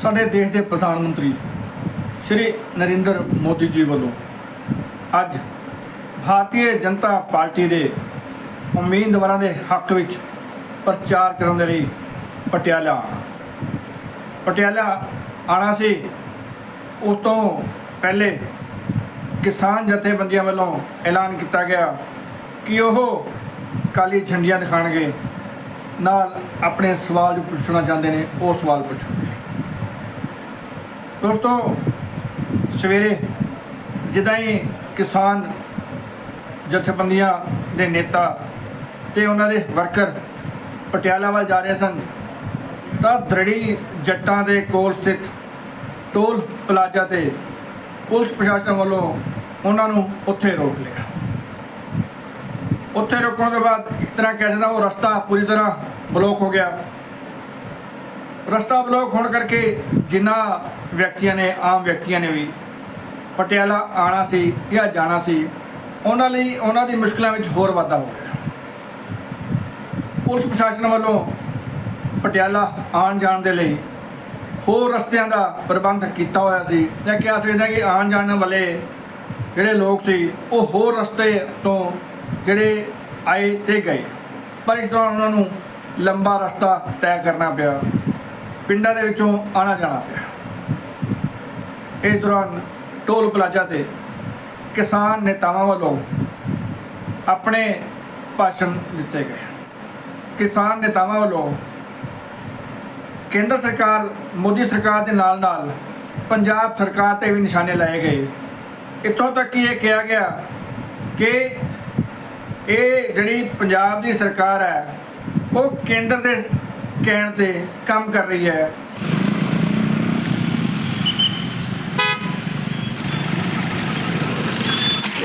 ਸਾਡੇ ਦੇਸ਼ ਦੇ ਪ੍ਰਧਾਨ ਮੰਤਰੀ ਸ਼੍ਰੀ ਨਰਿੰਦਰ ਮੋਦੀ ਜੀ ਵੱਲੋਂ ਅੱਜ ਭਾਰਤੀ ਜਨਤਾ ਪਾਰਟੀ ਦੇ ਉਮੀਦਵਾਰਾਂ ਦੇ ਹੱਕ ਵਿੱਚ ਪ੍ਰਚਾਰ ਕਰਨ ਦੇ ਲਈ ਪਟਿਆਲਾ ਪਟਿਆਲਾ ਆਣਾ ਸੀ। ਉਸ ਤੋਂ ਪਹਿਲੇ ਕਿਸਾਨ ਜਥੇਬੰਦੀਆਂ ਵੱਲੋਂ ਐਲਾਨ ਕੀਤਾ ਗਿਆ ਕਿ ਉਹ ਕਾਲੀ ਝੰਡੀਆਂ ਦਿਖਾਣਗੇ ਨਾਲ ਆਪਣੇ ਸਵਾਲ ਜੋ ਪੁੱਛਣਾ ਚਾਹੁੰਦੇ ਨੇ, ਉਹ ਸਵਾਲ ਪੁੱਛੋ। ਦੋਸਤੋ, ਸਵੇਰੇ ਜਿੱਦਾਂ ਹੀ ਕਿਸਾਨ ਜਥੇਬੰਦੀਆਂ ਦੇ ਨੇਤਾ ਤੇ ਉਹਨਾਂ ਦੇ ਵਰਕਰ ਪਟਿਆਲਾ ਵੱਲ ਜਾ ਰਹੇ ਸਨ, ਤਾਂ ਦਰੜੀ ਜੱਟਾਂ ਦੇ ਕੋਲ ਸਥਿਤ ਟੋਲ ਪਲਾਜ਼ਾ ਤੇ ਪੁਲਿਸ ਪ੍ਰਸ਼ਾਸਨ ਵੱਲੋਂ ਉਹਨਾਂ ਨੂੰ ਉੱਥੇ ਰੋਕ ਲਿਆ। ਉੱਥੇ ਰੋਕਣ ਤੋਂ ਬਾਅਦ ਇੱਕ ਤਰ੍ਹਾਂ ਕਹਿ ਸਕਦਾ ਉਹ ਰਸਤਾ ਪੂਰੀ ਤਰ੍ਹਾਂ ਬਲੌਕ ਹੋ ਗਿਆ। ਰਸਤਾ ਬਲੌਕ ਹੋਣ ਕਰਕੇ ਜਿਨ੍ਹਾਂ ਵਿਅਕਤੀਆਂ ਨੇ, ਆਮ ਵਿਅਕਤੀਆਂ ਨੇ ਵੀ ਪਟਿਆਲਾ ਆਣਾ ਸੀ ਜਾਂ ਜਾਣਾ ਸੀ, ਉਹਨਾਂ ਲਈ ਉਹਨਾਂ ਦੀ ਮੁਸ਼ਕਲਾਂ ਵਿੱਚ ਹੋਰ ਵਾਧਾ ਹੋ ਗਿਆ। ਪੁਲਿਸ ਪ੍ਰਸ਼ਾਸਨ ਵੱਲੋਂ ਪਟਿਆਲਾ ਆਉਣ ਜਾਣ ਦੇ ਲਈ ਹੋਰ ਰਸਤਿਆਂ ਦਾ ਪ੍ਰਬੰਧ ਕੀਤਾ ਹੋਇਆ ਸੀ। ਜਾਂ ਕਿਹਾ ਸਕਦਾ ਕਿ ਆਉਣ ਜਾਣ ਵਾਲੇ ਜਿਹੜੇ ਲੋਕ ਸੀ, ਉਹ ਹੋਰ ਰਸਤੇ ਤੋਂ ਜਿਹੜੇ ਆਏ ਤੇ ਗਏ। ਪਰ ਇਸ ਦੌਰਾਨ ਉਹਨਾਂ ਨੂੰ ਲੰਬਾ ਰਸਤਾ ਤੈਅ ਕਰਨਾ ਪਿਆ। ਪਿੰਡਾਂ ਦੇ ਵਿੱਚੋਂ ਆਣਾ ਜਾਣਾ। ਪਿਆ ਇਸ ਦੌਰਾਨ ਟੋਲ ਪਲਾਜ਼ਾ ਤੇ ਕਿਸਾਨ ਨੇਤਾਵਾਂ ਵੱਲੋਂ ਆਪਣੇ ਭਾਸ਼ਣ ਦਿੱਤੇ ਗਏ। ਕਿਸਾਨ ਨੇਤਾਵਾਂ ਵੱਲੋਂ ਕੇਂਦਰ ਸਰਕਾਰ, ਮੋਦੀ ਸਰਕਾਰ ਦੇ ਨਾਲ ਨਾਲ ਪੰਜਾਬ ਸਰਕਾਰ ਤੇ ਵੀ ਨਿਸ਼ਾਨੇ ਲਾਏ ਗਏ। ਇੱਥੋਂ ਤੱਕ ਕਿ ਇਹ ਕਿਹਾ ਗਿਆ ਕਿ ਇਹ ਜਿਹੜੀ ਪੰਜਾਬ ਦੀ ਸਰਕਾਰ ਹੈ, ਉਹ ਕੇਂਦਰ ਦੇ ਕਹਿਣ ਤੇ ਕੰਮ ਕਰ ਰਹੀ ਹੈ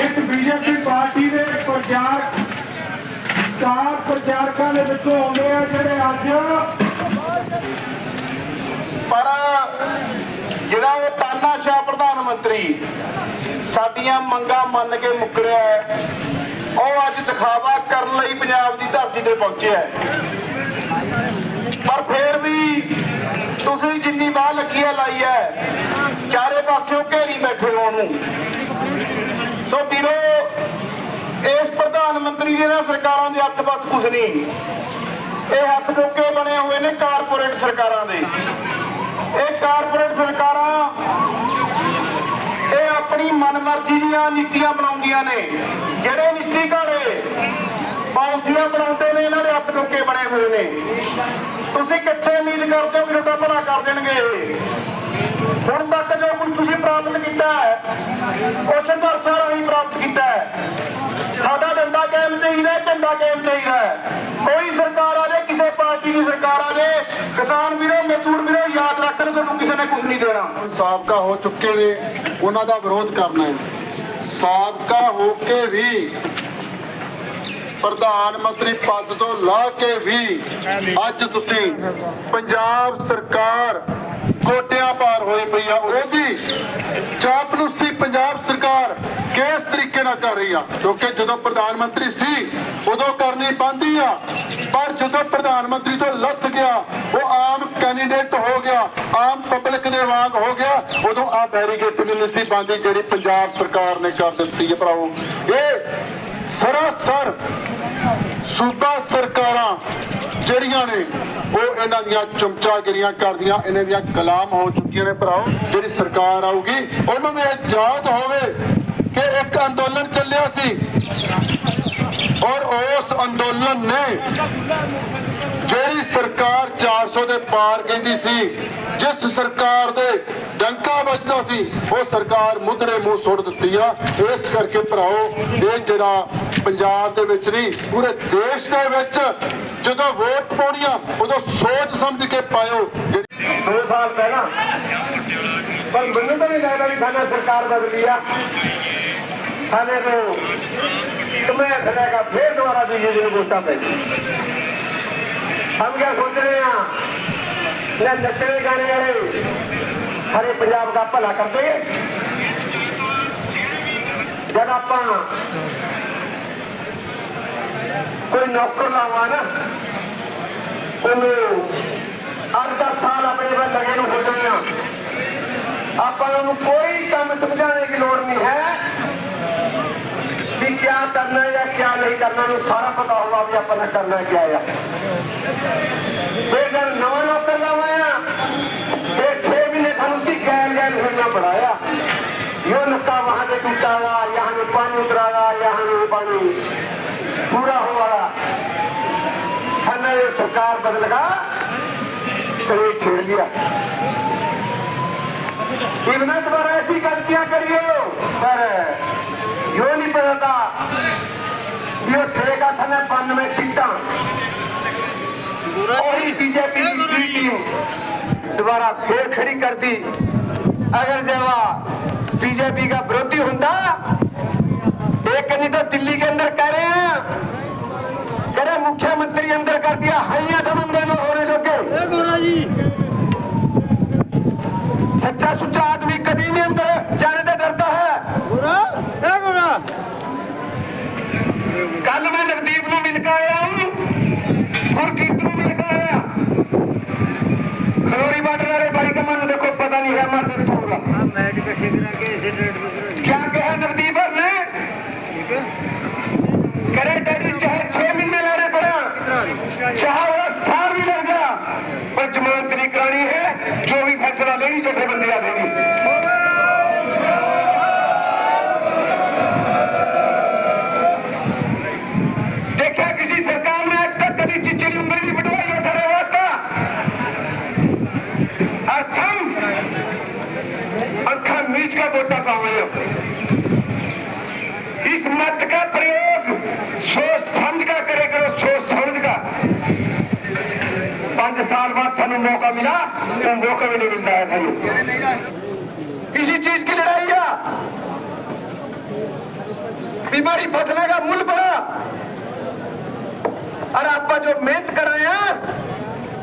ਇੱਕ ਬੀਜੇਪੀ ਪਾਰਟੀ ਦੇ ਪ੍ਰਚਾਰ ਸਟਾਰ ਪ੍ਰਚਾਰਕਾਂ ਦੇ ਵਿੱਚੋਂ ਆਉਂਦੇ ਆ ਜਿਹੜੇ ਅੱਜ ਪਰ ਜਿਹੜਾ ਉਹ ਤਾਨਾਸ਼ਾਹ ਪ੍ਰਧਾਨ ਮੰਤਰੀ ਸਾਡੀਆਂ ਮੰਗਾਂ ਮੰਨ ਕੇ ਮੁੱਕਰਿਆ ਹੈ, ਉਹ ਅੱਜ ਦਿਖਾਵਾ ਕਰਨ ਲਈ ਪੰਜਾਬ ਦੀ ਧਰਤੀ ਤੇ ਪਹੁੰਚਿਆ ਹੈ। ਪਰ ਫੇਰ ਵੀ ਤੁਸੀਂ ਜਿੰਨੀ ਬਾਹ ਲੱਗੀ ਹੈ ਲਾਈ ਹੈ ਚਾਰੇ ਪਾਸਿਓਂ ਘੇਰੀ ਬੈਠੇ ਹੋ ਉਹਨੂੰ। ਸੋ ਵੀਰੋ, ਇਸ ਪ੍ਰਧਾਨ ਮੰਤਰੀ ਦੇ ਨਾਲ ਸਰਕਾਰਾਂ ਦੇ ਹੱਥ ਬਸ ਕੁਝ ਨਹੀਂ। ਇਹ ਹੱਥ ਚੁੱਕੇ ਬਣੇ ਹੋਏ ਨੇ ਕਾਰਪੋਰੇਟ ਸਰਕਾਰਾਂ ਦੇ। ਇਹ ਕਾਰਪੋਰੇਟ ਸਰਕਾਰਾਂ ਇਹ ਆਪਣੀ ਮਨਮਰਜ਼ੀ ਦੀਆਂ ਨੀਤੀਆਂ ਬਣਾਉਂਦੀਆਂ ਨੇ। ਜਿਹੜੇ ਨੀਤੀ ਘਾੜੇ ਪਾਲਿਸੀਆਂ ਬਣਾਉਂਦੇ ਨੇ, ਇਹਨਾਂ ਦੇ ਹੱਥ ਚੁੱਕੇ ਬਣੇ ਹੋਏ ਨੇ। ਤੁਸੀਂ ਕਿੱਥੇ ਉਮੀਦ ਕਰਦੇ ਹੋ ਵੀ ਤੁਹਾਡਾ ਭਲਾ ਕਰ ਦੇਣਗੇ ਇਹ? ਹੁਣ ਤੱਕ ਜੋ ਕੁਝ ਤੁਸੀਂ ਪ੍ਰਾਪਤ ਕੀਤਾ ਹੈ, ਉਹ ਸੰਘਰਸ਼ਾਂ ਰਾਹੀਂ ਪ੍ਰਾਪਤ ਕੀਤਾ ਹੈ। ਸਾਡਾ ਡੰਡਾ ਕਾਇਮ ਚਾਹੀਦਾ ਹੈ ਕਾਇਮ ਚਾਹੀਦਾ ਕੋਈ ਸਰਕਾਰ ਆ ਜਾਏ ਕਿਸੇ ਪਾਰਟੀ ਦੀ ਸਰਕਾਰ ਆ ਜਾਏ ਕਿਸਾਨ ਵੀਰੋ, ਮਜ਼ਦੂਰ ਵੀਰੋ ਯਾਦ ਰੱਖਣ ਤੁਹਾਨੂੰ ਕਿਸੇ ਨੇ ਕੁਝ ਨਹੀਂ ਦੇਣਾ। ਸਾਬਕਾ ਹੋ ਚੁੱਕੇ ਨੇ, ਉਹਨਾਂ ਦਾ ਵਿਰੋਧ ਕਰਨਾ ਹੈ। ਸਾਬਕਾ ਹੋ ਕੇ ਵੀ ਪ੍ਰਧਾਨ ਮੰਤਰੀ ਪਦ ਤੋਂ ਲਾ ਕੇ ਵੀ ਅੱਜ ਤੁਸੀਂ ਪੰਜਾਬ ਸਰਕਾਰ ਗੋਡਿਆਂ ਪਾਰ ਹੋਈ ਪਈ ਆ। ਉਹਦੀ ਚਾਪਲੂਸੀ ਪੰਜਾਬ ਸਰਕਾਰ ਕਿਸ ਤਰੀਕੇ ਨਾਲ ਕਰ ਰਹੀ ਆ? ਕਿਉਂਕਿ ਜਦੋਂ ਪ੍ਰਧਾਨ ਮੰਤਰੀ ਸੀ, ਉਦੋਂ ਕਰਨੀ ਪਾਉਂਦੀ ਆ। ਪਰ ਜਦੋਂ ਪ੍ਰਧਾਨ ਮੰਤਰੀ ਤੋਂ ਲੱਥ ਗਿਆ, ਉਹ ਆਮ ਕੈਂਡੀਡੇਟ ਹੋ ਗਿਆ, ਆਮ ਪਬਲਿਕ ਦੇ ਵਾਂਗ ਹੋ ਗਿਆ, ਉਦੋਂ ਆ ਬੈਰੀਗੇਟ ਵੀ ਨਹੀਂ ਸੀ ਬੰਦੀ ਜਿਹੜੀ ਪੰਜਾਬ ਸਰਕਾਰ ਨੇ ਕਰ ਦਿੱਤੀ ਹੈ ਭਰਾਵੋ। ਇਹ ਸਰਾਸਰ ਸੂਬਾ ਸਰਕਾਰਾਂ ਜਿਹੜੀਆਂ ਨੇ, ਉਹ ਇਹਨਾਂ ਦੀਆਂ ਚਮਚਾਗਿਰੀਆਂ ਕਰਦੀਆਂ, ਇਹਨਾਂ ਦੀਆਂ ਗੁਲਾਮ ਹੋ ਚੁੱਕੀਆਂ ਨੇ ਭਰਾਓ, ਜਿਹੜੀ ਸਰਕਾਰ ਆਊਗੀ, ਉਹਨੂੰ ਵੀ ਇਹ ਯਾਦ ਹੋਵੇ ਕਿ ਇੱਕ ਅੰਦੋਲਨ ਚੱਲਿਆ ਸੀ। ਔਰ ਉਸ ਅੰਦੋਲਨ ਨੇ ਜਿਹੜੀ ਸਰਕਾਰ 400 ਦੇ ਪਾਰ ਕਹਿੰਦੀ ਸੀ, ਜਿਸ ਸਰਕਾਰ ਦੇ ਡੰਕਾ ਵੱਜਦਾ ਸੀ, ਉਹ ਸਰਕਾਰ ਮੁੱਦਰੇ ਮੂੰਹ ਸੁੱਟ ਦਿੱਤੀ ਆ। ਇਸ ਕਰਕੇ ਭਰਾਓ, ਇਹ ਜਿਹੜਾ ਪੰਜਾਬ ਦੇ ਵਿੱਚ ਨਹੀਂ, ਪੂਰੇ ਦੇਸ਼ ਦੇ ਵਿੱਚ ਜਦੋਂ ਵੋਟ ਪਾਉਣੀਆਂ ਉਦੋਂ ਸੋਚ ਸਮਝ ਕੇ ਪਾਇਓ 2 ਸਾਲ ਪਹਿਲਾਂ, ਪਰ ਮੈਨੂੰ ਤਾਂ ਨਹੀਂ ਲੱਗਦਾ ਵੀ ਸਾਡਾ ਸਰਕਾਰ ਬਦਲੀ ਆ। ਸਾਡੇ ਨੂੰ ਤੁਮੇ ਖੜੇਗਾ ਫੇਰ ਦੁਬਾਰਾ ਬੀਜੇਪੀ ਨੂੰ ਵੋਟਾਂ ਪੈ हम क्या सोच रहे हैं न नचने गाने वाले हरे पंजाब का भला कर देंगे जब आप कोई नौकर लावा ना ਉਹਨੂੰ 8-10 ਸਾਲ ਆਪਣੇ ਵੱਲ ਲਗੇ ਨੂੰ ਹੋ ਜਾਏ ਆ ਆਪਾਂ ਨੂੰ ਕੋਈ ਕੰਮ ਸਮਝਾਉਣੇ ਦੀ ਲੋੜ ਨਹੀਂ ਹੈ ਵੀ ਕੀ ਕਰਨਾ ਹੈ ਜਾਂ ਕੀ ਨਹੀਂ ਕਰਨਾ ਨੂੰ ਸਾਰਾ ਪਤਾ ਹੋਵਾ ਵੀ ਆਪਾਂ ਨੇ ਕਰਨਾ ਕੀ ਆ ਫਿਰ ਜਦ ਨਵਾਂ ਨੌਕਰ ਲਾਵਾਇਆ ਫਿਰ 6 ਮਹੀਨੇ ਸਾਨੂੰ उसकी गैर गैर होना पड़ाया यो नुक्का वहां से टूटाया यहाँ में पानी उतराया यहाँ में पानी पूरा हुआ थाने सरकार बदलगा करीब छेड़ दिया इतना दोबारा ऐसी गलतियां करिए पर ਥੱਲੇ ਬੀਜੇਪੀ ਦੀ ਦੁਬਾਰਾ ਫੇਰ ਖੜੀ ਕਰਦੀ। ਅਗਰ ਜੇ ਬੀਜੇਪੀ ਦਾ ਵਿਰੋਧੀ ਹੁੰਦਾ। क्या कहा नवदीप ने करे डैडी चाहे छह महीने लड़े पड़ा चाहे वो साल भी लग जा पर जमानत नहीं करानी है जो भी फैसला लेगी जथेबंदियां लेगी का वोटा पावे इस मत का प्रयोग सोच समझ का करे करो सोच समझ का पांच साल बाद थानू मौका मिला तो मौका भी नहीं मिलता है थानू किसी चीज की लड़ाई है बीमारी फसने का मूल बढ़ा और आप जो मेहनत कर रहे हैं वो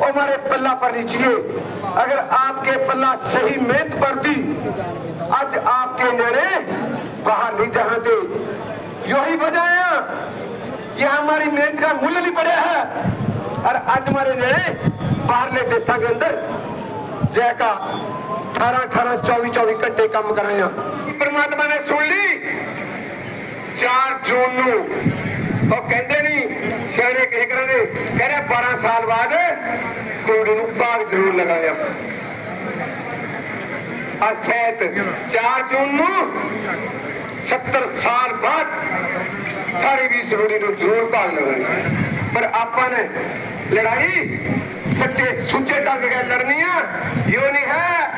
हमारे पल्ला पर लीजिए अगर आपके पल्ला सही मेहनत पर दी आज आपके निर्णय बाहर नहीं जाने दे यही वजह है कि हमारी मेहनत का मूल्य नहीं पड़ा है और आज हमारे निर्णय बाहरले देशों के अंदर जय का अठारह अठारह चौबीस चौबीस घंटे काम कराया परमात्मा ने सुन ली चार जून न ਉਹ ਕਹਿੰਦੇ ਨਹੀਂ ਸਿਆਣੇ ਕਿਸੇ ਕਰਦੇ ਕਹਿੰਦੇ 12 ਸਾਲ ਬਾਅਦ ਕੁੜੀ ਨੂੰ ਬਾਗ ਜ਼ਰੂਰ ਲਗਾਇਆ। ਆ 4 ਜੂਨ ਨੂੰ 70 ਸਾਲ ਬਾਅਦ ਸਾਰੀ ਵੀ ਸਰੂੜੀ ਨੂੰ ਜ਼ਰੂਰ ਭਾਗ ਲਗਾਇਆ ਪਰ ਆਪਾਂ ਨੇ ਲੜਾਈ ਸੱਚੇ ਸੁੱਚੇ ਢੰਗ ਨਾਲ ਲੜਨੀ ਆ ਯੋ ਨਹੀਂ ਹੈ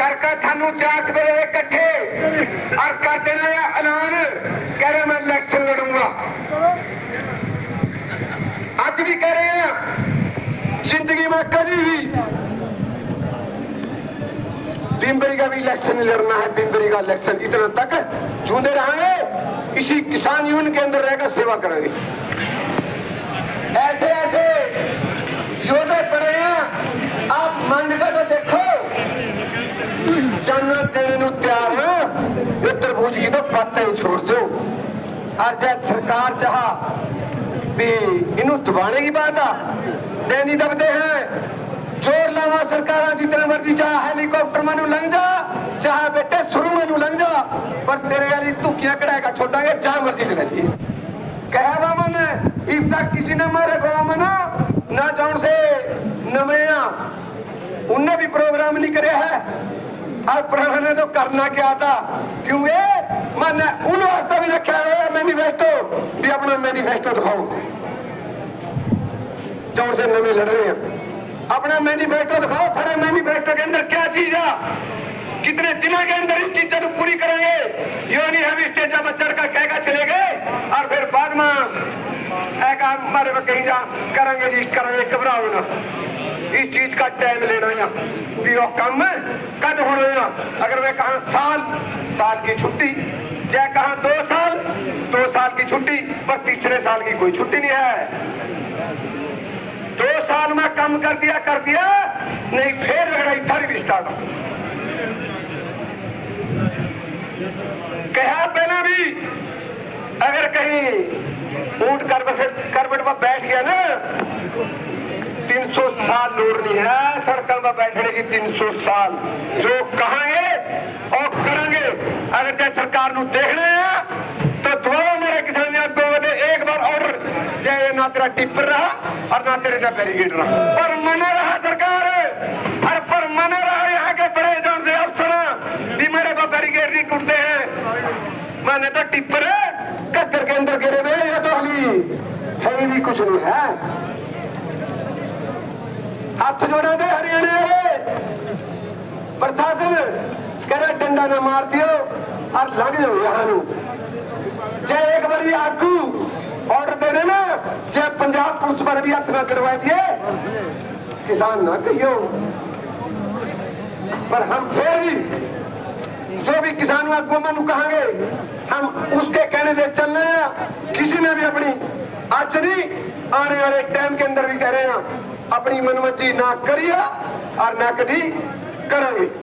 ਕਰਕੇ ਤੁਹਾਨੂੰ ਚਾਚ ਵੇਲੇ ਇਕੱਠੇ ਔਰ ਕਰ ਦੇਣਾ ਇਹ ਐਲਾਨ ਕਹਿ ਰਿਹਾ ਮੈਂ ਇਲੈਕਸ਼ਨ ਲੜੂੰਗਾ ਅੱਜ ਵੀ ਕਹਿ ਰਹੇ ਆ ਜ਼ਿੰਦਗੀ में कभी भी पिंपरी का भी इलेक्शन नहीं लड़ना है पिंपरी का इलेक्शन इतना तक जूंदे रहेंगे इसी किसान यूनियन के अंदर रहकर सेवा करेंगे ऐसे ऐसे योद्धे पड़े हैं आप मांग कर तो देखो जन्नत देने ਨੂੰ ਤਿਆਰ ਹਾਂ ਇਹ ਤਰਬੂਜ ਕੀ ਤਾਂ ਪੱਤੇ ਹੀ ਛੋੜ ਦਿਓ और जब सरकार चाहा भी इन्हू दबाने की बात आ देनी दबते हैं जोर लावा सरकार जितने मर्जी चाह हेलीकॉप्टर मनु लंघ जा चाहे बेटे शुरू मनु लंघ जा पर तेरे वाली धुकियां कढ़ाएगा छोड़ांगे जहां मर्जी चले जाइए कहा बामन इब तक किसी ने मारे बामन ना जान से नमया उनने भी प्रोग्राम नहीं करे है और पुराने ने तो करना क्या था क्यों ये मैंने उन वास्ते भी रखा है मैनिफेस्टो भी अपना मैनिफेस्टो दिखाओ जौन से नवे लड़ रहे हैं अपना मैनिफेस्टो दिखाओ थोड़े मैनिफेस्टो के अंदर क्या चीज है कितने दिनों के अंदर इस चीज को पूरी करेंगे यो नहीं हम स्टेज पर चढ़ कर कहकर चले गए और फिर बाद में ऐ काम हमारे में कहीं जा करेंगे जी करेंगे घबराओ ना इस चीज का टाइम लेना है भी वो काम कद होना है अगर वे कहा साल साल की छुट्टी या कहा दो साल दो साल की छुट्टी पर तीसरे साल की कोई छुट्टी नहीं है दो साल में कम कर दिया कर दिया नहीं फिर लड़ाई फिर भी स्टार्ट कहा पहले भी अगर कहीं ऊंट करवट करवट पर बैठ गया ना तीन सौ साल लोड नहीं है सड़कों पर बैठने की 300 साल जो कहेंगे और करेंगे अगर चाहे सरकार ਨੂੰ देखने हैं तो दोनों मेरे किसानियां दो बजे एक बार ऑर्डर चाहे ना तेरा टिप्पर रहा और ना तेरे का बैरिकेड रहा पर मना रहा सरकार और पर मना रहा यहाँ के बड़े जन से अफसर भी मेरे को बैरिकेड नहीं टूटते हैं मैंने तो टिप्पर कद्दर के अंदर गिरे हुए ये तो हली है भी कुछ नहीं है ਹੱਥ ਜੋੜਾਂ ਦੇ ਹਰਿਆਣੇ ਵਾਲੇ ਪ੍ਰਸ਼ਾਸਨ ਕਹਿੰਦਾ ਡੰਡਾ ਨਾ ਮਾਰ ਦਿਓ ਔਰ ਲੰਘ ਜਾਓ ਯਹਾਂ ਨੂੰ ਜੇ ਇੱਕ ਵਾਰੀ ਆਗੂ ਆਰਡਰ ਦੇ ਦੇ ਨਾ ਜੇ ਪੰਜਾਬ ਪੁਲਿਸ ਪਰ ਵੀ ਹੱਥ ਨਾ ਕਰਵਾ दिए किसान ना कहियो पर हम फिर भी जो भी किसान आगू मैं कहेंगे हम उसके कहने से चल रहे हैं किसी ने भी अपनी आज नहीं आने वाले टाइम के अंदर भी कह रहे हैं ਆਪਣੀ ਮਨਮਰਜ਼ੀ ਨਾ ਕਰੀਏ ਔਰ ਨਾ ਕਦੀ ਕਰਾਂਗੇ।